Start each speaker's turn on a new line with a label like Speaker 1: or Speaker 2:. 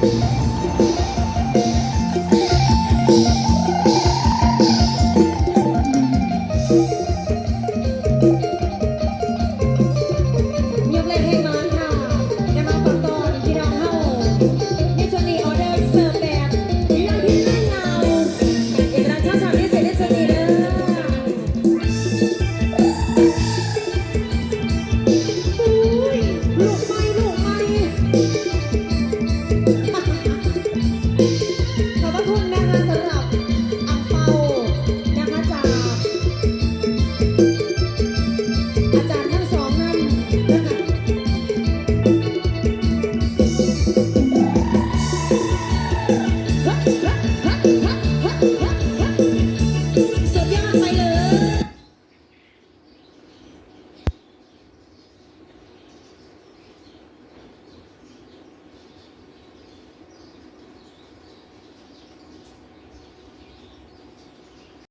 Speaker 1: thank you ทุ่งนะคะสำหรับ